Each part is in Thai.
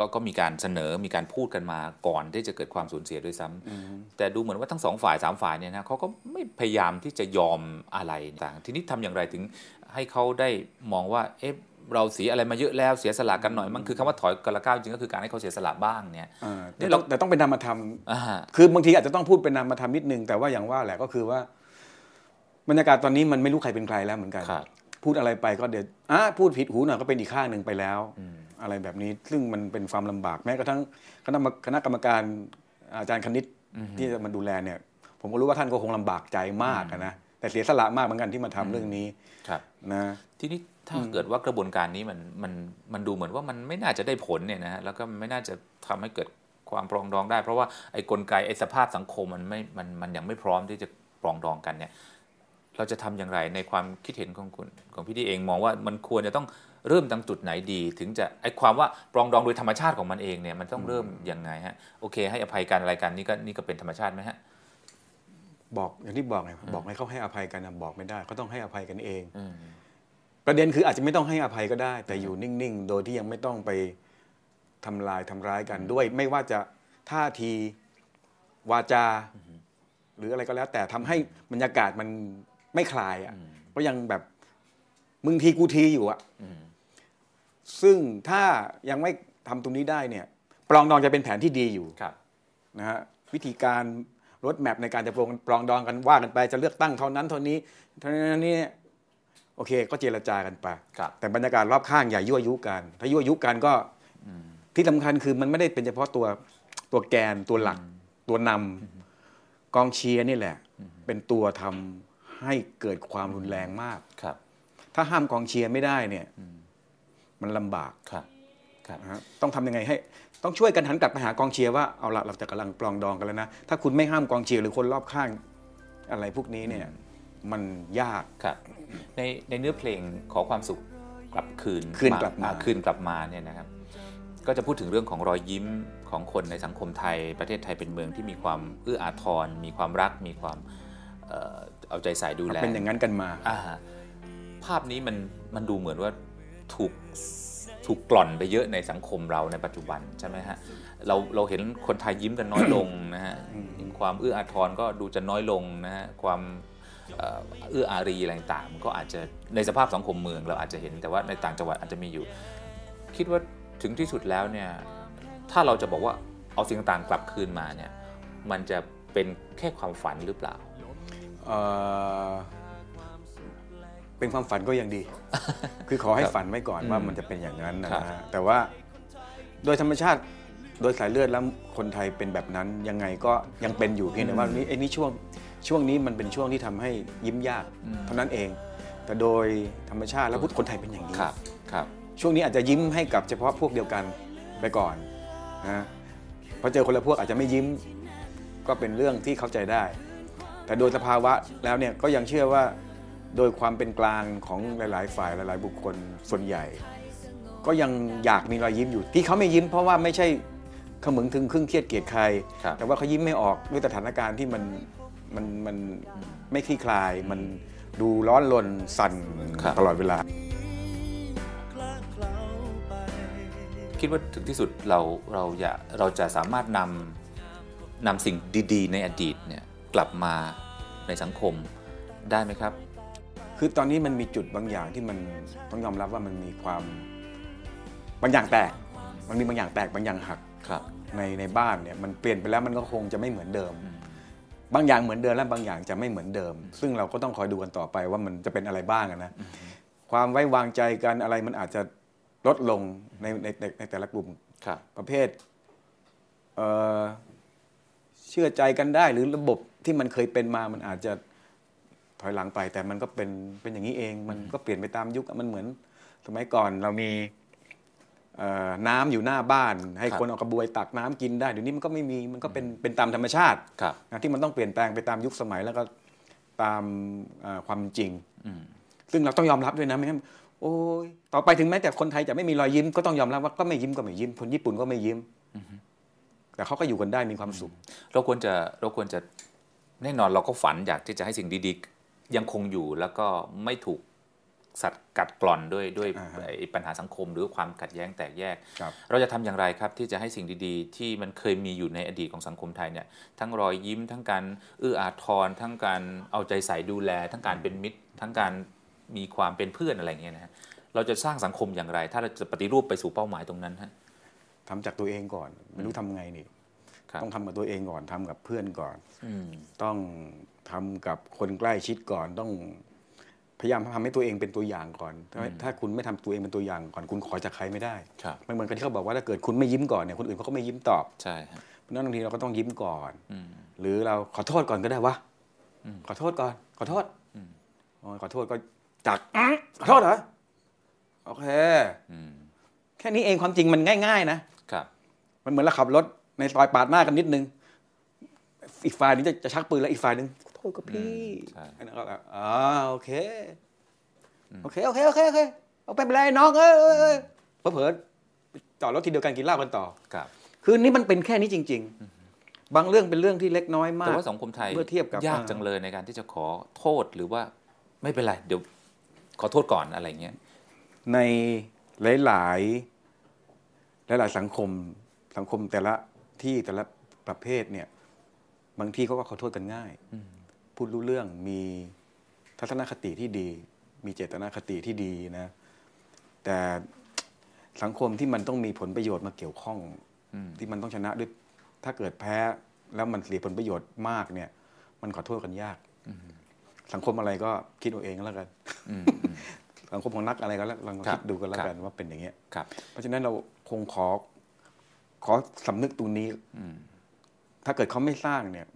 ก็ก็มีการเสนอมีการพูดกันมาก่อนที่จะเกิดความสูญเสียด้วยซ้ำแต่ดูเหมือนว่าทั้งสองฝ่ายสามฝ่ายเนี่ยนะเขาก็ไม่พยายามที่จะยอมอะไรต่าง ทีนี้ทำอย่างไรถึงให้เขาได้มองว่าเอ๊ะเราเสียอะไรมาเยอะแล้วเสียสละกันหน่อยมันคือคำว่าถอยกระก้าวจริงก็คือการให้เขาเสียสละบ้างเนี่ยอ่านี่แต่เราต้องแต่ต้องเป็นนามธรรมอ่าคือบางทีอาจจะต้องพูดเป็นนามธรรมนิดนึงแต่ว่าอย่างว่าแหละก็คือว่าบรรยากาศตอนนี้มันไม่รู้ใครเป็นใครแล้วเหมือนกันครับพูดอะไรไปก็เดี๋ยวอะพูดผิดหูหน่อยก็เป็นอีกข้างหนึ่งไปแล้ว อะไรแบบนี้ ซึ่งมันเป็นความลำบากแม้กระทั่งคณะกรรมคณะกรรมการอาจารย์คณิตที่จะมาดูแลเนี่ย ผมก็รู้ว่าท่านก็คงลำบากใจมากอะนะแต่เสียสละมากเหมือนกันที่มาทำเรื่องนี้ครับนะทีนี้ถ้าเกิดว่ากระบวนการนี้มันมันมันดูเหมือนว่ามันไม่น่าจะได้ผลเนี่ยนะฮะแล้วก็ไม่น่าจะทำให้เกิดความปรองดองได้ เพราะว่าไอ้กลไกไอ้สภาพสังคมมันไม่มันมันยังไม่พร้อมที่จะปรองดองกันเนี่ย เราจะทำอย่างไรในความคิดเห็นของคุณของพี่ดีเองมองว่ามันควรจะต้อง เริ่มตั้งจุดไหนดีถึงจะไอ้ความว่าปรองดองโดยธรรมชาติของมันเองเนี่ยมันต้องเริ่มยังไงฮะโอเค ให้อภัยกันอะไรกันนี่ก็นี่ก็เป็นธรรมชาติไหมฮะบอกอย่างที่บอกไงบอกให้เขาให้อภัยกันนะบอกไม่ได้เขาต้องให้อภัยกันเองอืมประเด็นคืออาจจะไม่ต้องให้อภัยก็ได้ แต่อยู่นิ่งๆ โดยที่ยังไม่ต้องไปทำลายทำร้ายกันด้วย ไม่ว่าจะท่าทีวาจา หรืออะไรก็แล้ว แต่ทำให้บรรยากาศมันไม่คลายอะก็ยังแบบมึงทีกูทีอยู่อะอืม ซึ่งถ้ายังไม่ทำตรงนี้ได้เนี่ยปลองดองจะเป็นแผนที่ดีอยู่ครับนะฮะวิธีการรถแมพในการจะปรองปรองดองกันว่ากันไปจะเลือกตั้งเท่านั้นเท่านี้เท่านั้นนี่โอเค ก็เจรจากันไปครับแต่บรรยากาศรอบข้างอย่ายั่วยุกัน ถ้ายั่วยุกันก็ที่สำคัญคือมันไม่ได้เป็นเฉพาะตัวตัวแกนตัวหลัก ตัวนำกองเชียร์นี่แหละ เป็นตัวทำให้เกิดความรุนแรงมากครับ ถ้าห้ามกองเชียร์ไม่ได้เนี่ย มันลำบากครับครับนะฮะต้องทำยังไงให้ ต้องช่วยกันหันกลับไปหากองเชียร์ว่าเอาละเราจะกำลังปลองดองกันแล้วนะถ้าคุณไม่ห้ามกองเชียร์หรือคนรอบข้างอะไรพวกนี้เนี่ยมันยากครับในในเนื้อเพลงขอความสุขกลับคืนคืนกลับมาอ่คืนกลับมาเนี่ยนะครับ ก็จะพูดถึงเรื่องของรอยยิ้มของคนในสังคมไทย ประเทศไทยเป็นเมืองที่มีความเอื้ออาทร มีความรัก มีความเอ่อเอาใจใส่ดูแลเป็นอย่างนั้นกันมาอ่าฮะภาพนี้มันมันดูเหมือนว่า ถูกถูกกล่อนไปเยอะในสังคมเราในปัจจุบันใช่ไหมฮะเราเราเห็นคนไทยยิ้มกันน้อยลงนะฮะความเอื้ออาทรก็ดูจะน้อยลงนะฮะความเอ่อเอื้ออารีอะไรต่างๆมันก็อาจจะในสภาพสังคมเมืองเราอาจจะเห็นแต่ว่าในต่างจังหวัดอาจจะมีอยู่ คิดว่าถึงที่สุดแล้วเนี่ยถ้าเราจะบอกว่าเอาสิ่งต่างๆกลับคืนมาเนี่ยมันจะเป็นแค่ความฝันหรือเปล่า เอ่อเป็นความฝันก็ยังดี คือขอให้ฝันไว้ก่อนว่ามันจะเป็นอย่างนั้นนะครับฮะแต่ว่าโดยธรรมชาติโดยสายเลือดแล้วคนไทยเป็นแบบนั้นยังไงก็ยังเป็นอยู่เพียงแต่ว่านี่ไอ้นี่ช่วงช่วงนี้มันเป็นช่วงที่ทำให้ยิ้มยากเท่านั้นเอง แต่โดยธรรมชาติแล้วพุทธคนไทยเป็นอย่างนี้ครับครับ ช่วงนี้อาจจะยิ้มให้กับเฉพาะพวกเดียวกันไปก่อนนะพอเจอคนละพวกอาจจะไม่ยิ้มก็เป็นเรื่องที่เข้าใจได้ แต่โดยสภาวะแล้วเนี่ยก็ยังเชื่อว่า โดยความเป็นกลางของหลาย ๆ ฝ่ายหลาย ๆ บุคคลส่วนใหญ่ ก็ยังอยากมีรอยยิ้มอยู่ ที่เขาไม่ยิ้มเพราะว่าไม่ใช่ขมึงถึงครึ่งเครียดเกลียดใคร ครับแต่ว่าเขายิ้มไม่ออกด้วยสถานการณ์ที่มันมันมันไม่คลี่คลาย มันดูร้อนรนสั่นครับ ตลอดเวลา คิดว่าถึงที่สุดเราเราอยากเราจะสามารถนำนำสิ่งดี ๆ ในอดีตเนี่ยกลับมาในสังคมได้ไหมครับ คือตอนนี้มันมีจุดบางอย่างที่มันต้องยอมรับว่ามันมีความบางอย่างแตกมันมีบางอย่างแตกบางอย่างหักครับในในบ้านเนี่ยมันเปลี่ยนไปแล้วมันก็คงจะไม่เหมือนเดิม บางอย่างเหมือนเดิมและบางอย่างจะไม่เหมือนเดิม ซึ่งเราก็ต้องคอยดูกันต่อไปว่ามันจะเป็นอะไรบ้างอะนะความไว้วางใจกันอะไรมันอาจจะลดลงในในในในแต่ละกลุ่มครับประเภทเอ่อเชื่อใจกันได้หรือระบบที่มันเคยเป็นมามันอาจจะ ถอยหลังไป แต่มันก็เป็นเป็นอย่างนี้เอง มันก็เปลี่ยนไปตามยุคอะมันเหมือน สมัยก่อนเรามีเอ่อน้ำอยู่หน้าบ้าน ให้ครับคนเอากระบวยตักน้ำกินได้เดี๋ยวนี้มันก็ไม่มีมันก็เป็นเป็นตามธรรมชาติครับนะที่มันต้องเปลี่ยนแปลงไปตามยุคสมัยแล้วก็ตามเอ่อความจริงอืมซึ่งเราต้องยอมรับด้วยนะไม่งั้นโอ้ยต่อไปถึงแม้แต่คนไทยจะไม่มีรอยยิ้มก็ต้องยอมรับว่าก็ไม่ยิ้มก็ไม่ยิ้มคนญี่ปุ่นก็ไม่ยิ้มแต่เขาก็อยู่กันได้มีความสุขเราควรจะเราควรจะแน่นอนเราก็ฝันอยากที่จะให้สิ่งดีๆ ยังคงอยู่แล้วก็ไม่ถูกสัตว์กัดกร่อนด้วยด้วยอ่าฮะไอ้ปัญหาสังคมหรือความขัดแย้งแตกแยกครับเราจะทำอย่างไรครับที่จะให้สิ่งดีๆ ที่มันเคยมีอยู่ในอดีตของสังคมไทยเนี่ยทั้งรอยยิ้ม ทั้งการเอื้ออาทร ทั้งการเอาใจใส่ดูแล ทั้งการเป็นมิตร ทั้งการมีความเป็นเพื่อนอะไรอย่างเงี้ยนะฮะเราจะสร้างสังคมอย่างไร ถ้าเราจะปฏิรูปไปสู่เป้าหมายตรงนั้นฮะทำจากตัวเองก่อนไม่รู้ทำไงนี่ครับ ต้องทำกับตัวเองก่อนทำกับเพื่อนก่อนอืมต้องทำกับคนใกล้ชิดก่อนต้องพยายามทำให้ตัวเองเป็นตัวอย่างก่อน ถ้าถ้าคุณไม่ทำตัวเองเป็นตัวอย่างก่อน คุณขอจากใครไม่ได้ครับมันเหมือนกันที่เขาบอกว่าถ้าเกิดคุณไม่ยิ้มก่อนเนี่ยคนอื่นเขาก็ไม่ยิ้มตอบใช่ฮะเพราะฉะนั้นบางทีเราก็ต้องยิ้มก่อนอืมหรือเราขอโทษก่อนก็ได้วะอืมขอโทษก่อน ขอโทษอืมอ๋อขอโทษก็จากอ๊ะขอโทษเหรอโอเคอืมแค่นี้เองความจริงมันง่าย ๆ นะครับ มันเหมือนเราขับรถ ในซอยปาดหน้ากันนิดนึง อีกฝ่ายนึงจะจะชักปืนแล้วอีกฝ่ายนึงขอโทษกับพี่อืมใช่อันนั้นก็แบบอ๋อโอเคโอเคโอเคโอเคโอเคเอาไปเป็นไรน้องเอ้ยเอ้ยเอ้ยเผลอๆจอดรถทีเดียวกันกินเหล้ากันต่อครับ คือนี่มันเป็นแค่นี้จริง ๆ บางเรื่องเป็นเรื่องที่เล็กน้อยมาแต่กว่าสังคมไทยเมื่อเทียบกับยากจังเลยในการที่จะขอโทษหรือว่าไม่เป็นไรเดี๋ยวขอโทษก่อนอะไรเงี้ยในหลาย ๆ หลาย ๆ สังคมสังคมแต่ละ ที่แต่ละประเภทเนี่ยบางที่เขาก็ขอโทษกันง่ายอืมพูดรู้เรื่องมีทัศนคติที่ดี มีเจตนาคติที่ดีนะ แต่สังคมที่มันต้องมีผลประโยชน์มาเกี่ยวข้องอืมที่มันต้องชนะด้วยถ้าเกิดแพ้แล้วมันเสียผลประโยชน์มากเนี่ย มันขอโทษกันยากสังคมอะไรก็คิดเอาเองก็แล้วกันอืมอืมสังคมของนักอะไรก็แล้วลองครัคิบดดูกันแล้วครับกันว่าเป็นอย่างเงี้ยครับเพราะฉะนั้นเราคงขอ ขอสำนึกตรงนี้อืมถ้าเกิดเขาไม่สร้างเนี่ย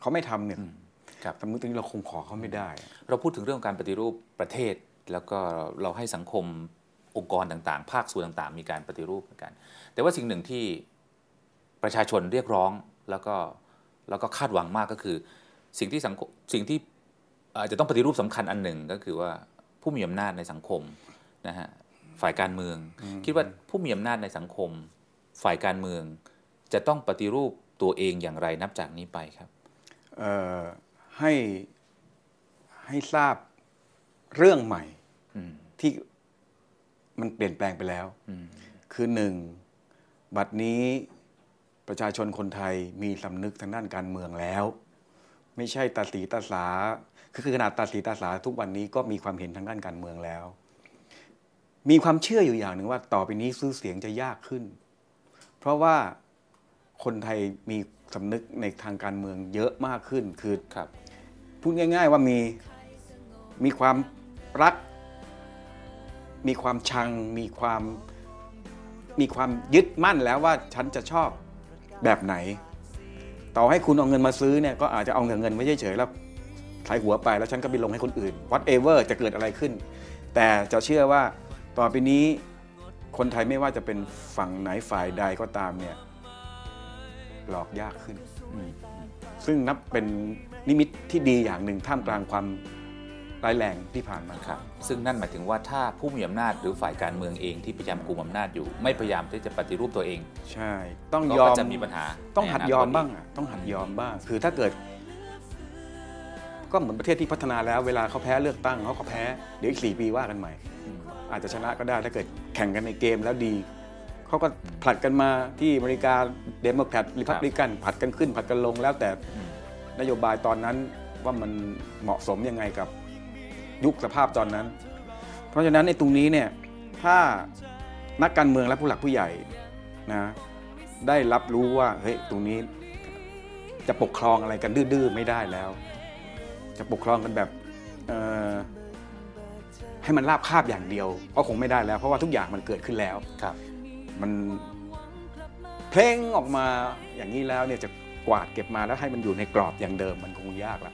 เขาไม่ทำเนี่ยครับสำนึกตรงนี้เราคงขอเขาไม่ได้ เราพูดถึงเรื่องการปฏิรูปประเทศ แล้วก็เราให้สังคมองค์กรต่างๆ ภาคส่วนต่างๆ มีการปฏิรูปเหมือนกัน แต่ว่าสิ่งหนึ่งที่ประชาชนเรียกร้องแล้วก็แล้วก็คาดหวังมากก็คือ สิ่งที่สังคมสิ่งที่อาจจะต้องปฏิรูปสำคัญอันหนึ่งก็คือว่าผู้มีอำนาจในสังคมนะฮะฝ่ายการเมือง คิดว่าผู้มีอำนาจในสังคม ฝ่ายการเมือง จะต้องปฏิรูปตัวเองอย่างไรนับจากนี้ไปครับเอ่อให้ให้ทราบเรื่องใหม่อืมที่มันเปลี่ยนแปลงไปแล้วอืมคือหนึ่งบัดนี้ประชาชนคนไทยมีสำนึกทางด้านการเมืองแล้ว ไม่ใช่ตาสีตาสาคือคือขนาดตาสีตาสาทุกวันนี้ก็มีความเห็นทางด้านการเมืองแล้ว มีความเชื่ออยู่อย่างหนึ่งว่า ต่อไปนี้ซื้อเสียงจะยากขึ้น เพราะว่าคนไทยมีสำนึกในทางการเมืองเยอะมากขึ้นคือครับพูดง่าย ๆ ว่ามีมีความรัก มีความชัง มีความมีความยึดมั่นแล้วว่าฉันจะชอบแบบไหน ต่อให้คุณเอาเงินมาซื้อเนี่ยก็อาจจะเอาเงินเงินไม่เฉยๆแล้วใช้หัวไปแล้วฉันก็ไปลงให้คนอื่น whatever จะเกิดอะไรขึ้น แต่จะเชื่อว่าต่อไปนี้ คนไทยไม่ว่าจะเป็นฝั่งไหนฝ่ายใดก็ตามเนี่ยหลอกยากขึ้น ซึ่งนับเป็นนิมิตที่ดีอย่างหนึ่งท่ามกลางความร้ายแรงที่ผ่านมาครับ ซึ่งนั่นหมายถึงว่าถ้าผู้มีอำนาจหรือฝ่ายการเมืองเองที่พยายามกุมอำนาจอยู่ ไม่พยายามที่จะปฏิรูปตัวเอง ใช่ ต้องก็ยอมจะมีปัญหา ต้องหัดในนาคตยอมบ้างอะต้องหัดยอมบ้าง คือถ้าเกิด ก็เหมือนประเทศที่พัฒนาแล้วเวลาเขาแพ้เลือกตั้งเขาก็แพ้เดี๋ยวอีกสี่ปีว่ากันใหม่ อาจจะชนะก็ได้ถ้าเกิดแข่งกันในเกมแล้วดีเขาก็ผลัดกันมาที่อเมริกาเดโมแครตริพับลิกันผลัดกันขึ้นผลัดกันลงแล้วแต่นโยบายตอนนั้นว่ามันเหมาะสมยังไงกับยุคสภาพตอนนั้น เพราะฉะนั้นในตรงนี้เนี่ยถ้านักการเมืองและผู้หลักผู้ใหญ่นะได้รับรู้ว่าเฮ้ยตรงนี้จะปกครองอะไรกันดื้อๆไม่ได้แล้ว จะปกครองกันแบบเอ่อให้มันราบคาบอย่างเดียวก็คงไม่ได้แล้ว เพราะว่าทุกอย่างมันเกิดขึ้นแล้วครับ มันเพลงออกมาอย่างนี้แล้วเนี่ยจะกวาดเก็บมาแล้วให้มันอยู่ในกรอบอย่างเดิมมันคงยากละ